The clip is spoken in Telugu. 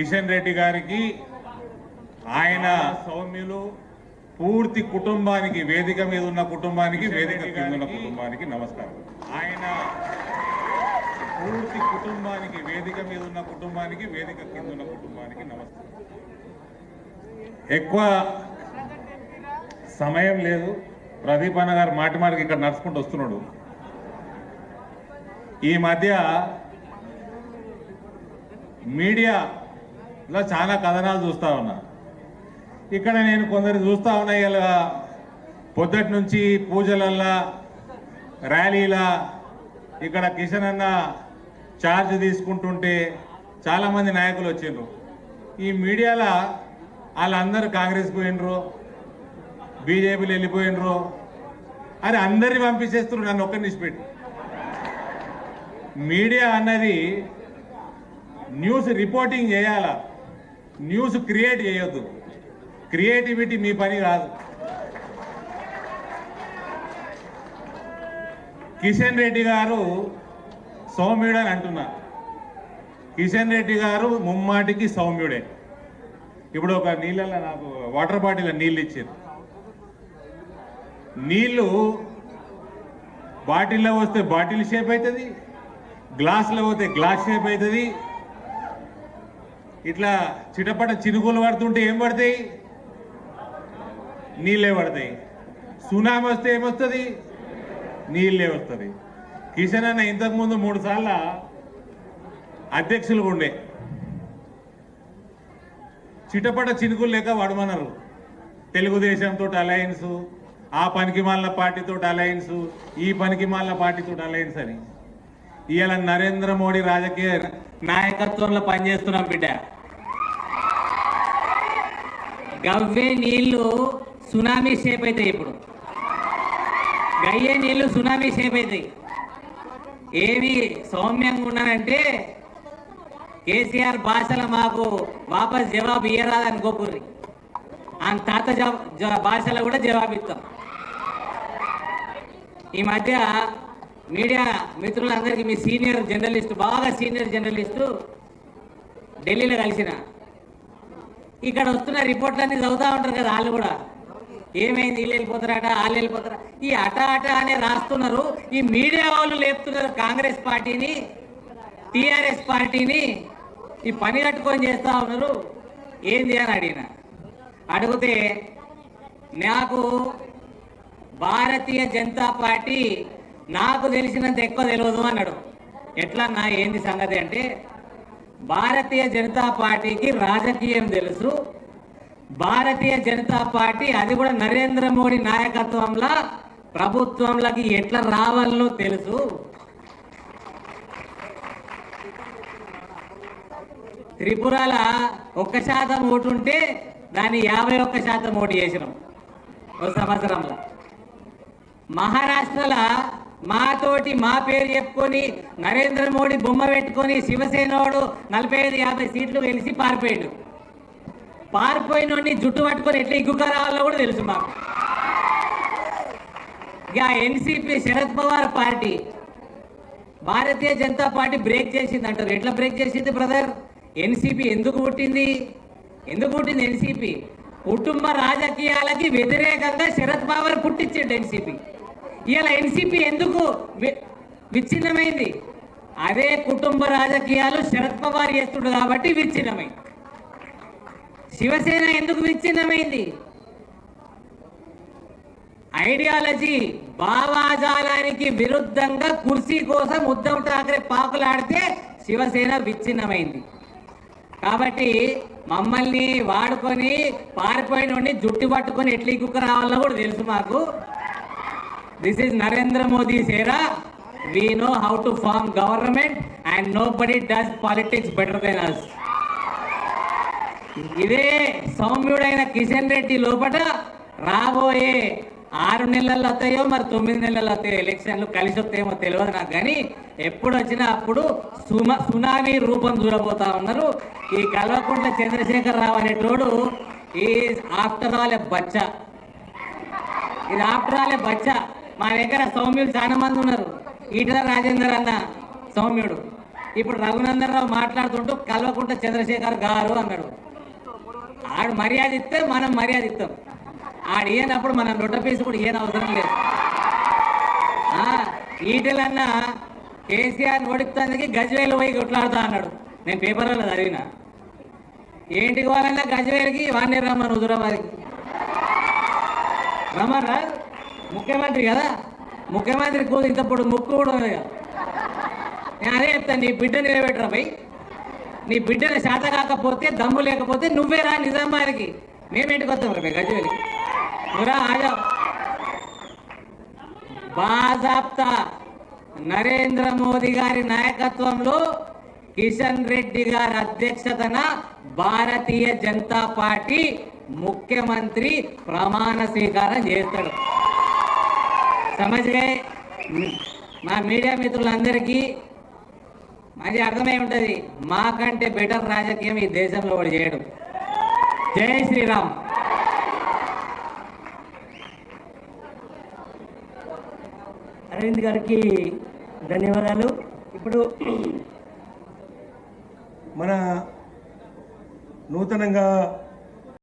కిషన్ రెడ్డి గారికి ఆయన సౌమ్యులు పూర్తి కుటుంబానికి వేదిక మీద ఉన్న కుటుంబానికి వేదిక కింద ఉన్న కుటుంబానికి నమస్కారం. ఆయన పూర్తి కుటుంబానికి వేదిక మీద ఉన్న కుటుంబానికి వేదిక కింద ఉన్న కుటుంబానికి నమస్కారం. ఎక్కువ సమయం లేదు. ప్రదీప్ అన్న గారు మాటి మాటికి ఇక్కడ నడుచుకుంటూ వస్తున్నాడు. ఈ మధ్య ఇలా చాలా కథనాలు చూస్తా ఉన్నా. ఇక్కడ నేను కొందరు చూస్తా ఉన్నా ఇలా పొద్దుటి నుంచి పూజలల్లా ర్యాలీలా ఇక్కడ కిషన్ అన్న ఛార్జ్ తీసుకుంటుంటే చాలామంది నాయకులు వచ్చిండ్రు. ఈ మీడియాలో వాళ్ళందరూ కాంగ్రెస్ పోయినరు బీజేపీలు వెళ్ళిపోయినరు అరే అందరిని పంపించేస్తున్నారు నన్ను ఒక్కరిని నిలిచిపెట్టి మీడియా అన్నది న్యూస్ రిపోర్టింగ్ చేయాలా? న్యూస్ క్రియేట్ చేయొద్దు. క్రియేటివిటీ మీ పని కాదు కిషన్ రెడ్డి గారు సౌమ్యుడు అని అంటున్నారు కిషన్ రెడ్డి గారు ముమ్మాటికి సౌమ్యుడే. ఇప్పుడు ఒక నీళ్ళలో నాకు వాటర్ బాటిల్ నీళ్ళు ఇచ్చారు. నీళ్ళు బాటిల్లో వస్తే బాటిల్ షేప్ అవుతుంది గ్లాసులో పోతే గ్లాస్ షేప్ అవుతుంది ఇట్లా చిటపట చినుకులు పడుతుంటే ఏం పడతాయి? నీళ్ళే పడతాయి. సునామీ వస్తే ఏమొస్తుంది? నీళ్ళే వస్తుంది. కిషన్ అన్న ఇంతకుముందు మూడు సార్లు అధ్యక్షులుగా ఉండే. చిటపట చినుకులు లేక వడమన్నారు. తెలుగుదేశంతో అలయన్సు ఆ పనికి మాలిన పార్టీతో అలయన్సు ఈ పనికి మాలిన పార్టీతో అలయన్స్ అని. ఇవాళ నరేంద్ర మోడీ రాజకీయ నాయకత్వంలో పనిచేస్తున్నాం బిడ్డ. గవ్వే నీళ్ళు సునామీ షేప్ అవుతాయి ఇప్పుడు. గయ్యే నీళ్ళు సునామీ షేప్ అవుతాయి ఏమి సౌమ్యంగా ఉన్నానంటే కేసీఆర్ భాషల మాకు వాపస్ జవాబు ఇయ్యరాదని గోపుర్రి ఆయన తాత జవా- భాషలో కూడా జవాబు ఇస్తాం. ఈ మధ్య మీడియా మిత్రులందరికీ మీ సీనియర్ జర్నలిస్ట్ బాగా సీనియర్ జర్నలిస్టు ఢిల్లీలో కలిసిన. ఇక్కడ వస్తున్న రిపోర్ట్లన్నీ చదువుతూ ఉంటారు కదా వాళ్ళు కూడా. ఏమైంది వీళ్ళు వెళ్ళిపోతారట వాళ్ళు వెళ్ళిపోతారా? ఈ అట అట అనే రాస్తున్నారు. ఈ మీడియా వాళ్ళు లేపుతున్నారు కాంగ్రెస్ పార్టీని టీఆర్ఎస్ పార్టీని. ఈ పని కట్టుకొని చేస్తూ ఉన్నారు. ఏంది అని అడిగిన. అడిగితే నాకు భారతీయ జనతా పార్టీ నాకు తెలిసినంత ఎక్కువ తెలియదు అన్నాడు. ఎట్లా నా ఏంది సంగతి అంటే భారతీయ జనతా పార్టీకి రాజకీయం తెలుసు. భారతీయ జనతా పార్టీ అది కూడా నరేంద్ర మోడీ నాయకత్వంలో ప్రభుత్వంలోకి ఎట్లా రావాలో తెలుసు. త్రిపురల ఒక్క శాతం ఓటు ఉంటే దాన్ని యాభై ఒక్క శాతం ఓటు చేసినాం. ఒక సంవత్సరంలో. మహారాష్ట్రలో మాతోటి మా పేరు చెప్పుకొని నరేంద్ర మోడీ బొమ్మ పెట్టుకొని శివసేనోడు నలభై ఐదు యాభై సీట్లు గెలిచి పారిపోయాడు. పారిపోయినోడిని జుట్టు పట్టుకొని ఎట్లా ఇగ్గుక రావాలో కూడా తెలుసు మాకు. ఇక NCP Sharad Pawar party Bharatiya Janata party break చేసింది అంటారు. ఎట్లా బ్రేక్ చేసింది బ్రదర్? ఎన్సీపీ ఎందుకు పుట్టింది? ఎందుకు పుట్టింది ఎన్సీపీ? కుటుంబ రాజకీయాలకి వ్యతిరేకంగా శరద్ పవార్ పుట్టించాడు ఎన్సీపీ. ఇలా ఎన్సీపీ ఎందుకు విచ్ఛిన్నమైంది? అదే కుటుంబ రాజకీయాలు శరద్ పవార్ చేస్తుండు కాబట్టి విచ్ఛిన్నమైంది శివసేన ఎందుకు విచ్ఛిన్నమైంది? ఐడియాలజీ భావాజాలానికి విరుద్ధంగా కుర్సీ కోసం ఉద్ధవ్ ఠాక్రే పాకులాడితే శివసేన విచ్ఛిన్నమైంది. కాబట్టి మమ్మల్ని వాడుకొని పారిపోయిన జుట్టు పట్టుకొని ఎట్లీ కుక్క రావాలో కూడా తెలుసు మాకు. This is Narendra Modi సేరా we know how to form government and nobody does politics better than us ఇదే సౌమ్యుడైన కిషన్ రెడ్డి లోపల రాబోయే ఆరు నెలల్లో వస్తాయో మరి తొమ్మిది నెలలు వస్తాయో ఎలక్షన్లు కలిసి వస్తాయేమో తెలియదు నాకు కానీ ఎప్పుడు వచ్చినా అప్పుడు సుమ సునామీ రూపం చూడబోతా ఉన్నారు. ఈ కల్వకుంట్ల చంద్రశేఖర్ రావు అనేటోడు ఈ ఆఫ్టర్ ఆల్ ఎ బచ్చా. ఇది ఆఫ్టర్ ఆల్ ఎ బచ్చా. మా దగ్గర సౌమ్యులు చాలా మంది ఉన్నారు. ఈటల రాజేందర్ అన్న సౌమ్యుడు. ఇప్పుడు రఘునందన్ రావు మాట్లాడుతుంటూ కల్వకుంట చంద్రశేఖర్ గారు అన్నాడు. ఆడు మర్యాద ఇస్తే మనం మర్యాద ఇస్తాం. ఆడు ఏనప్పుడు మనం లొట్ట కూడా ఏం అవసరం లేదు. ఆ, కేసీఆర్ ఓడిస్తానికి గజ్వేలు పోయి కొట్లాడుతా అన్నాడు. నేను పేపర్లో చదివిన. ఏంటికి కావాలన్నా గజ్వేలికి వాణ్ణి రమ్మను హుజురాబాద్కి. రమ్మన్నా ముఖ్యమంత్రి కదా? ముఖ్యమంత్రి కూతురు ఇంత పొడు ముక్కు కూడా ఉంది కదా? నేను అదే చెప్తాను నీ బిడ్డ నిలబెట్టరా పోయి నీ బిడ్డను శాత కాకపోతే దమ్ము లేకపోతే నువ్వే రా నిజామాబాద్కి. మేమేంటికి వస్తాం రా గజ్వేలి నువ్వురా ఆజా బాజాప్తా నరేంద్ర మోదీ గారి నాయకత్వంలో కిషన్ రెడ్డి గారి అధ్యక్షతన భారతీయ జనతా పార్టీ ముఖ్యమంత్రి ప్రమాణ స్వీకారం చేస్తాడు. సమజ్గా మా మీడియా మిత్రులందరికీ అది అర్థమై ఉంటుంది. మాకంటే బెటర్ రాజకీయం ఈ దేశంలో వాడు చేయడం. జై శ్రీరామ్. అరవింద్ గారికి ధన్యవాదాలు. ఇప్పుడు మన నూతనంగా